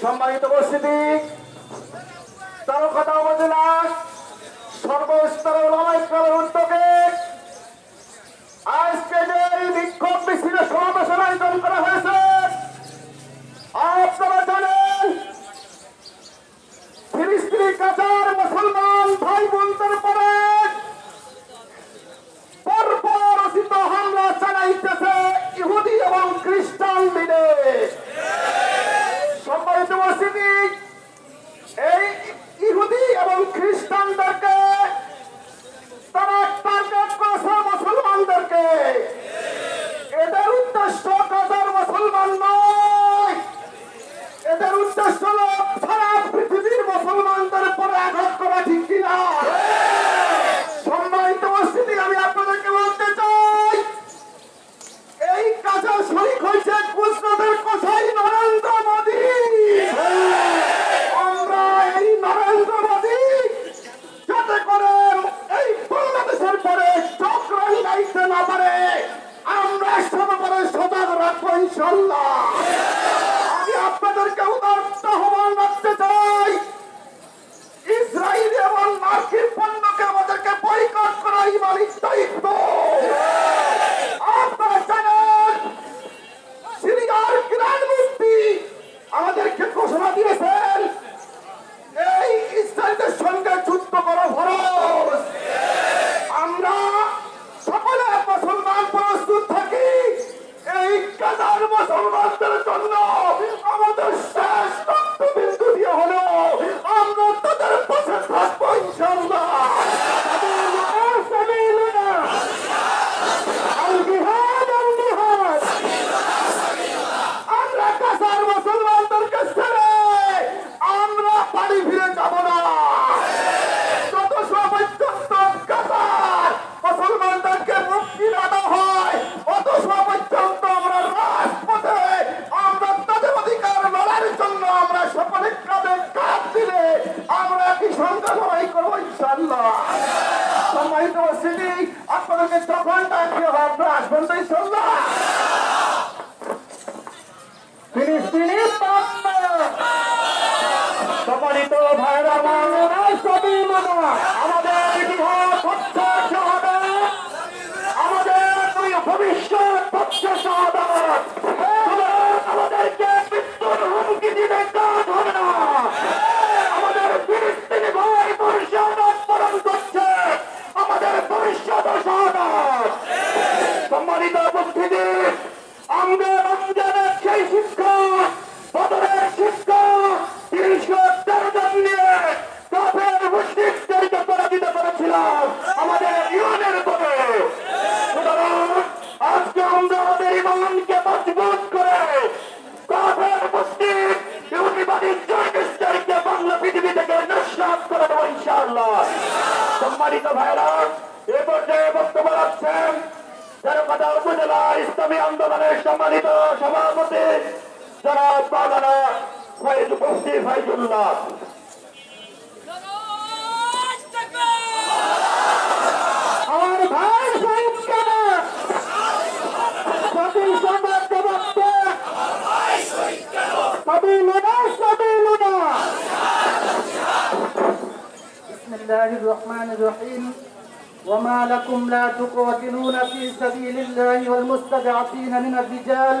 সম্মানিত উপস্থিতি তারকথা উপজেলার সর্বস্তরের ওলামাইকালের উদ্যোগে আজকে যে এই বিক্ষোভ মিছিলের সমাবেশের আয়োজন করা হয়েছে, আপনারা জানেন, ফিলিস্তিনি কাতার মুসলমান ভাই বোনদের পরে পরপরচিত হামলা চালাইতেছে ইহুদি এবং খ্রিস্টান মিলে সম্মানিত উপস্থিতি এই ইহুদি এবং খ্রিস্টানদেরকে তারা টার্গেট করেছে মুসলমানদেরকে এদের উদ্দেশ্য কাতার মুসলমান নয় এদের উদ্দেশ্য হলো সারা পৃথিবীর মুসলমানদের উপরে আঘাত করা ঠিক কিনা সম্মানিত উপস্থিতি আমি আপনাদেরকে বলতে চাই এই কাজে শরিক হয়েছে গুজরাটের কোথায় নরেন্দ্র মোদী আমরা এই নরেন্দ্র মোদী যাতে করে এই বাংলাদেশের পরে চক্রাই গাইতে না পারে আমরা সর্বপরে সজাগ রাখব ইনশাল্লাহ আমি আপনাদেরকে উদার্ত রাখতে চাই ইসরায়েল এবং মার্কিন পণ্যকে আমাদেরকে বয়কট করা ইমানিক দায়িত্ব। আপনারা জানেন, সিরিয়ার গ্রান্ড মুফতি আমাদেরকে ঘোষণা দিয়েছেন সঙ্গে লড়াই করব ইনশাল্লাহ সম্মানিত উপস্থিতি আপনাদেরকে যখন ডাকি হবে আপনারা আসবেন তো ইনশাল্লাহ ফিলিস্তিনি সম্মানিত ভাইরা মানেরা সবই মানা। সভাপতি যারা বাগানা ফয়েজ মুফতি ফাইজুল্লাহ আমার ভাই সাহেবকে সবই সংবাদ দেবত্বে সবই লুনা সবই লুনা بسم الله الرحمن الرحيم وما لكم لا تقاتلون في سبيل الله والمستضعفين من الرجال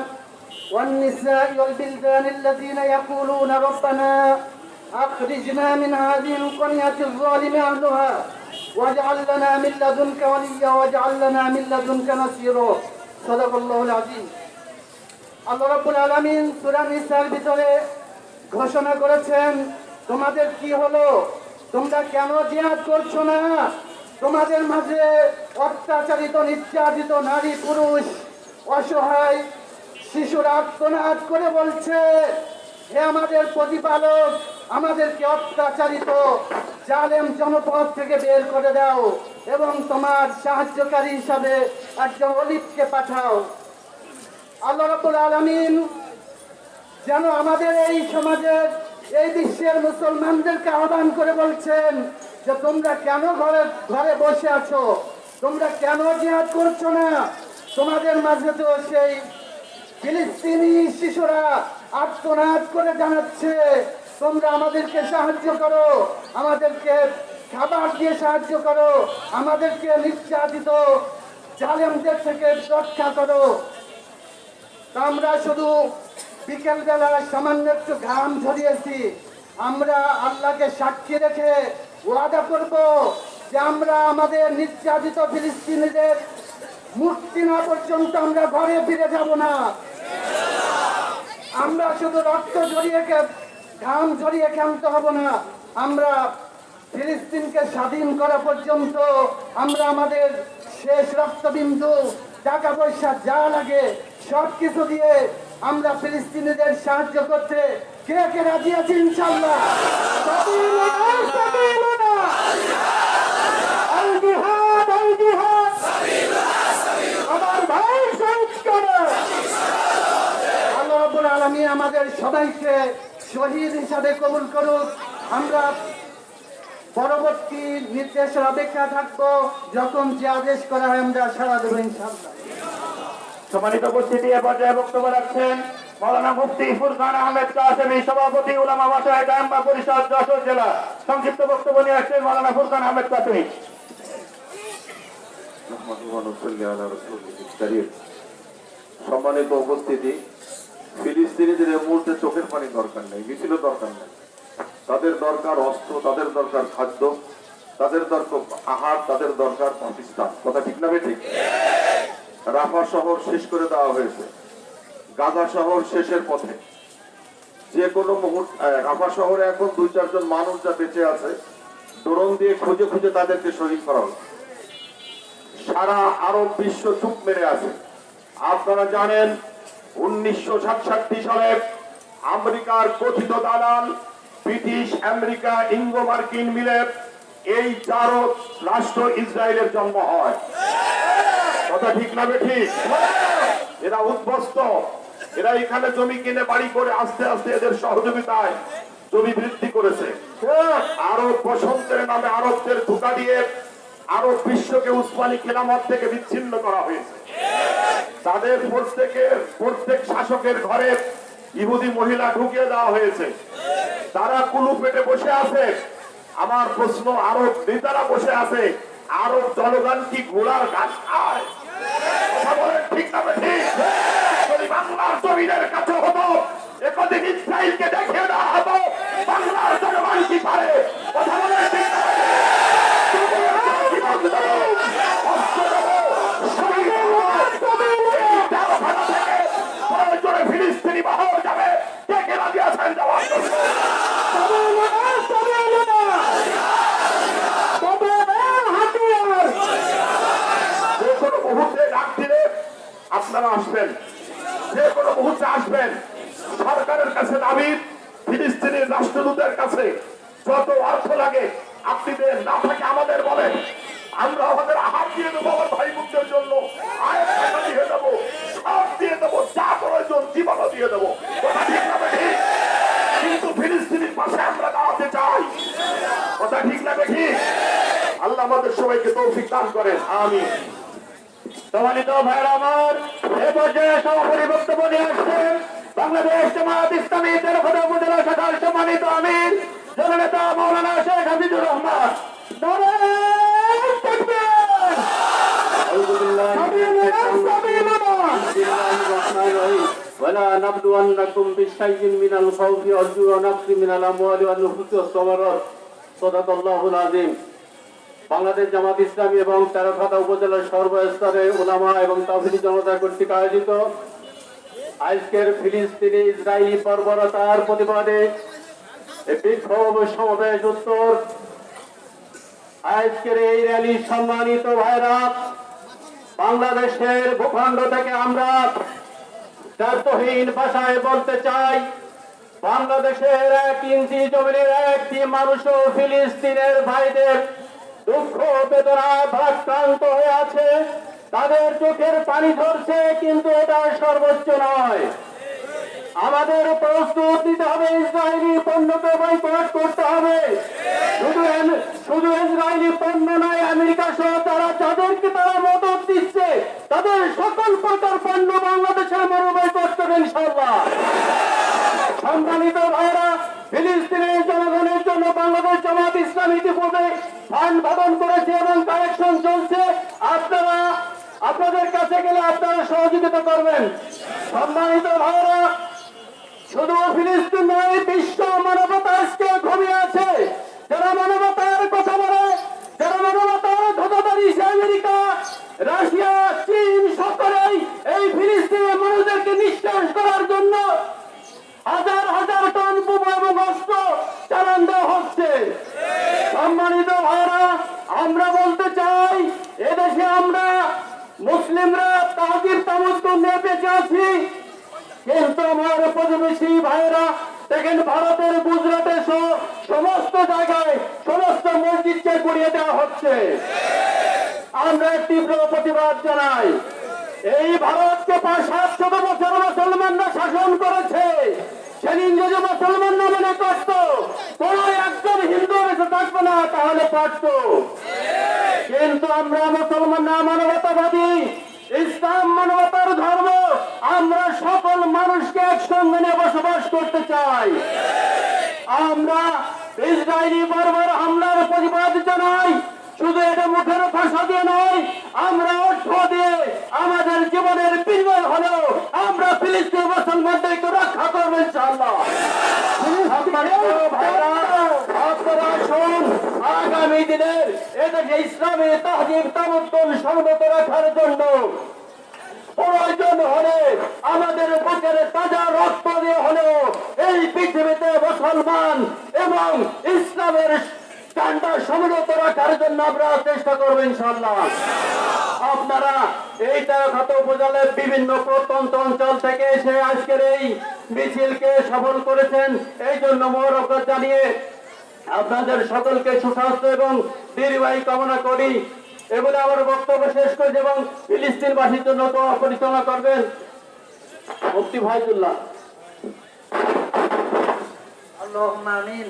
والنساء والبلدان الذين يقولون ربنا أخرجنا من هذه القرية الظالم أهلها واجعل لنا من لدنك وليا واجعل لنا من لدنك نصيرا صدق الله العظيم আল্লাহ রাব্বুল আলামিন সূরা নিসার ভিতরে ঘোষণা করেছেন তোমাদের কি হলো তোমরা কেন জিহাদ করছো না তোমাদের মাঝে অত্যাচারিত নির্যাতিত নারী পুরুষ অসহায় শিশুরা আত্মনাদ করে বলছে, হে আমাদের প্রতিপালক, আমাদেরকে অত্যাচারিত, জালেম জনপদ থেকে বের করে দাও এবং তোমার সাহায্যকারী হিসাবে একজন অলিপকে পাঠাও। আল্লাহ রাব্বুল আলামিন যেন আমাদের এই সমাজের এই বিশ্বের মুসলমানদেরকে আহ্বান করে বলছেন যে, তোমরা কেন ঘরে ঘরে বসে আছো? তোমরা কেন জিহাদ করছ না? তোমাদের মাঝে তো সেই ফিলিস্তিনি শিশুরা আত্মনাদ করে জানাচ্ছে, তোমরা আমাদেরকে সাহায্য করো, আমাদেরকে খাবার দিয়ে সাহায্য করো, আমাদেরকে নির্যাতিত জালেমদের থেকে রক্ষা করো। আমরা শুধু বিকেল বেলা সামান্য একটু ঘাম ঝরিয়েছি। আমরা আল্লাহকে সাক্ষী রেখে ওয়াদা করব যে আমরা আমাদের নির্যাতিত ফিলিস্তিনিদের মুক্তি না পর্যন্ত আমরা ঘরে ফিরে যাব না। আমরা শুধু রক্ত কে- ঘাম ঝরিয়ে ক্ষান্ত হব না। আমরা ফিলিস্তিনকে স্বাধীন করা পর্যন্ত আমরা আমাদের শেষ রক্তবিন্দু, টাকা পয়সা যা লাগে সব কিছু দিয়ে আমরা ফিলিস্তিনিদের সাহায্য করতে কে কে রাজি আছে ইনশাল্লাহ সাবিলুনা, সাবিলুনা। আল জিহাদ, আল জিহাদ। আমার ভাই শহীদ করে আল্লাহ রাব্বুল আলামিন আমাদের সবাইকে শহীদ হিসাবে কবুল করুক। আমরা পরবর্তী নির্দেশের অপেক্ষা থাকব। যখন যে আদেশ করা হয় আমরা সারা দেবো ইনশাআল্লাহ। সম্মানিত উপস্থিতি এ পর্যায়ে বক্তব্য রাখছেন মৌলানা মুফতি ফুরকান আহমেদ কাসেমি সভাপতি উলামা পরিষদ যশোর জেলা। সংক্ষিপ্ত বক্তব্য নিয়ে আসছেন মৌলানা ফুরকান আহমেদ কাসেমি। সম্মানিত উপস্থিতি ফিলিস্তিনিদের এই মুহূর্তে চোখের পানি দরকার নেই মিছিল দরকার নেই। তাদের দরকার অস্ত্র, তাদের দরকার খাদ্য, তাদের দরকার আহার, তাদের দরকার পাকিস্তান। কথা ঠিক না ঠিক? রাফা শহর শেষ করে দেওয়া হয়েছে। গাজা শহর শেষের পথে। যে কোনো মুহূর্তে রাফা শহরে এখন দুই, চারজন মানুষ যা বেঁচে আছে, ড্রোন দিয়ে খুঁজে খুঁজে তাদেরকে শহীদ করা হচ্ছে সারা আরব বিশ্ব চুপ মেরে আছে। আপনারা জানেন উনিশশো সাতষট্টি সালে আমেরিকার কথিত দালাল, ব্রিটিশ, আমেরিকা, ইঙ্গো, মার্কিন মিলে এই চারো রাষ্ট্র ইসরায়েলের জন্ম হয়। কথা ঠিক না ঠিক? এরা উদ্বস্ত। এরা এখানে জমি কিনে বাড়ি করে আস্তে আস্তে এদের সহযোগিতায় জমি বৃদ্ধি করেছে। আরব বসন্তের নামে আরবদের ধোকা দিয়ে আরব বিশ্বকে উসমানী খেলামত থেকে বিচ্ছিন্ন করা হয়েছে। তাদের প্রত্যেকের, প্রত্যেক শাসকের ঘরে ইহুদি মহিলা ঢুকিয়ে দেওয়া হয়েছে। তারা কুলু পেটে বসে আছে। আমার প্রশ্ন, আরব নেতারা বসে আছে। আরব জনগণ কি ঘোড়ার ঘাস খায়? ঠিক বাংলার জমিনের কাছে হতো, একদিন ইসরায়েলকে দেখিয়ে দেওয়া হতো বাংলার জনগণ কি পারে কথা বলেন ঠিক না জীবন দেবো, অস্ত্র দেবো, শহীদ হব, এই দেওখানা থেকে প্রয়োজনে ফিলিস্তিনি বাহক যাবে কে কে রাজি আছেন যাওয়ার জন্য যে কোনো মুহূর্তে ডাক দিলে আপনারা আসবেন। যে কোনো মুহূর্তে আসবেন। সরকারের কাছে দাবি ফিলিস্তিনের রাষ্ট্রদূতের কাছে যত অর্থ লাগে, আপনি না থাকে আমাদের বলেন। আমরা আমাদের আহার দিয়ে দেবো, আমার ভাই বোনদের জন্য। আয়ের টাকা দিয়ে দেবো, সব দিয়ে দেবো, যা প্রয়োজন জীবনও দিয়ে দেবো। কথা ঠিক না কিন্তু ফিলিস্তিনির পাশে আমরা দাঁড়াতে চাই। কথা ঠিক না ঠিক আল্লাহ আমাদের সবাইকে তৌফিক দান করেন আমি সম্মানিত ভাইয়ের আমার এ পর্যায়ে সভাপতি বক্তব্য নিয়ে আসছেন বাংলাদেশ জামাত ইসলামী তেরোখদা উপজেলা শাখার সম্মানিত আমির জননেতা মৌলানা শেখ হাফিজুর রহমান নারায়ণ তাকবীর! সাবিলুনা, সাবিলুনা! ولا نبلونكم بشيء من الخوف والجوع ونقص من الاموال والنفوس والثمرات صدق الله العظيم বাংলাদেশ জামাত ইসলামী এবং তেরোখাতা উপজেলার সর্বস্তরে ওলামা এবং তাফিলি জনতা কর্তৃক আয়োজিত। আজকের ফিলিস্তিনি ইসরায়েলি বর্বরতার প্রতিবাদে বিক্ষোভ সমাবেশ উত্তর। আজকের এই র্যালি সম্মানিত ভাইরা, বাংলাদেশের ভূখণ্ড থেকে আমরা দায়িত্বহীন ভাষায় বলতে চাই, বাংলাদেশের এক ইঞ্চি জমিনের একটি মানুষও ফিলিস্তিনের ভাইদের দুঃখ বেদনা ভাক্রান্ত হয়ে আছে। তাদের চোখের পানি ধরছে কিন্তু এটা সর্বোচ্চ নয়। আমাদের প্রস্তুত নিতে হবে, ইসরায়েলি পণ্যকে বয়কট করতে হবে। শুধু শুধু ইসরায়েলি পণ্য নয়, আমেরিকা সহ তারা যাদেরকে তারা মদত দিচ্ছে, তাদের সকল প্রকার পণ্য বাংলাদেশের মনে বয়কট করবে ইনশাল্লাহ সম্মানিত ভাইরা ফিলিস্তিনের জনগণের জন্য বাংলাদেশ জামাত ইসলাম ইতিপূর্বে ফান্ড ভাবন করেছে এবং কালেকশন চলছে। আপনারা, আপনাদের কাছে গেলে আপনারা সহযোগিতা করবেন। সম্মানিত ভাইরা শুধু ফিলিস্তিন নয়, বিশ্ব মানবতা আজকে ঘুমিয়ে আছে। যারা মানবতার কথা বলে, যারা মানবতার ধোকাদারি সে আমেরিকা, রাশিয়া, চীন সকলেই এই ফিলিস্তিনের মানুষদেরকে নিঃশ্বাস করার জন্য হাজার হাজার টন বোমা এবং অস্ত্র চালান দেওয়া হচ্ছে। সম্মানিত ভাইরা আমরা বলতে চাই, এদেশে আমরা মুসলিমরা তাহাজির তামুদ্দ নিয়ে বেঁচে কিন্তু আমার প্রতিবেশী ভাইরা দেখেন ভারতের গুজরাটে সমস্ত জায়গায় সমস্ত মসজিদকে গুড়িয়ে দেওয়া হচ্ছে। আমরা তীব্র প্রতিবাদ জানাই। এই ভারতকে পাঁচ সাতশত বছর মুসলমানরা শাসন করেছে। সেদিন যদি মুসলমান না মনে করত কোন একজন হিন্দু বেঁচে থাকবে না, তাহলে পারত। কিন্তু আমরা মুসলমান না, মানবতাবাদী, ইসলাম মানবতার ধর্ম, আমরা সকল মানুষকে একসঙ্গে নিয়ে বসবাস করতে চাই। আমরা ইসরায়েলি বারবার হামলার প্রতিবাদ জানাই। শুধু এটা মুখের ভাষা দিয়ে নয় আমরা অর্থ দিয়ে আমাদের জীবনের বিনিময় হলেও আমরা ফিলিস্তিন মুসলমানদেরকে রক্ষা করব আপনারা শুন, আগামী দিনের এদেশে ইসলামী তাহজিব তামদ্দন সংগত রাখার জন্য প্রয়োজন হলে আমাদের বুকের তাজা রক্ত দিয়ে হলেও এই পৃথিবীতে মুসলমান এবং ইসলামের অনুষ্ঠানটা সমুন্নত রাখার জন্য আমরা চেষ্টা করব ইনশাল্লাহ আপনারা এই তেরখাত উপজেলার বিভিন্ন প্রত্যন্ত অঞ্চল থেকে এসে আজকের এই মিছিলকে সফল করেছেন। এই জন্য মহরকত জানিয়ে আপনাদের সকলকে সুস্বাস্থ্য এবং দীর্ঘায়ী কামনা করি। এগুলো আমার বক্তব্য শেষ করি এবং ফিলিস্তিন বাসীর জন্য তো পরিচালনা করবেন মুক্তি ভাইজুল্লাহ আল্লাহ আমিন।